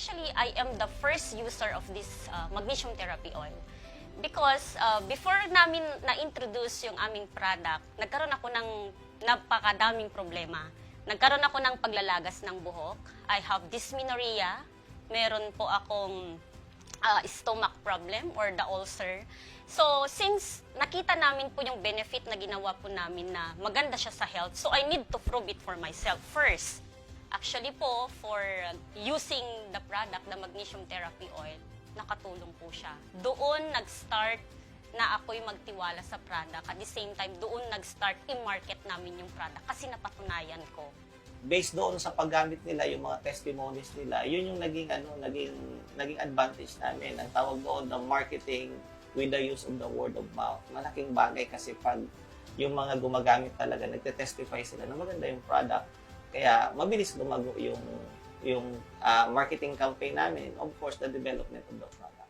Actually, I am the first user of this uh, magnesium therapy oil. Because uh, before namin na-introduce yung aming product, nagkaroon ako ng napakadaming problema. Nagkaroon ako ng paglalagas ng buhok. I have dysmenorrhea. Meron po akong uh, stomach problem or the ulcer. So, since nakita namin po yung benefit na ginawa po namin na maganda siya sa health, so I need to prove it for myself first. Actually po, for using the product, the magnesium therapy oil, nakatulong po siya. Doon nag-start na ako'y magtiwala sa product. At the same time, doon nag-start i-market namin yung product kasi napatunayan ko. based doon sa paggamit nila yung mga testimonies nila yun yung naging ano naging naging advantage namin ang tawag doon the marketing with the use of the word of mouth malaking bagay kasi pag yung mga gumagamit talaga nagte-testify sila na maganda yung product kaya mabilis lumago yung yung ah, marketing campaign namin of course the development of the product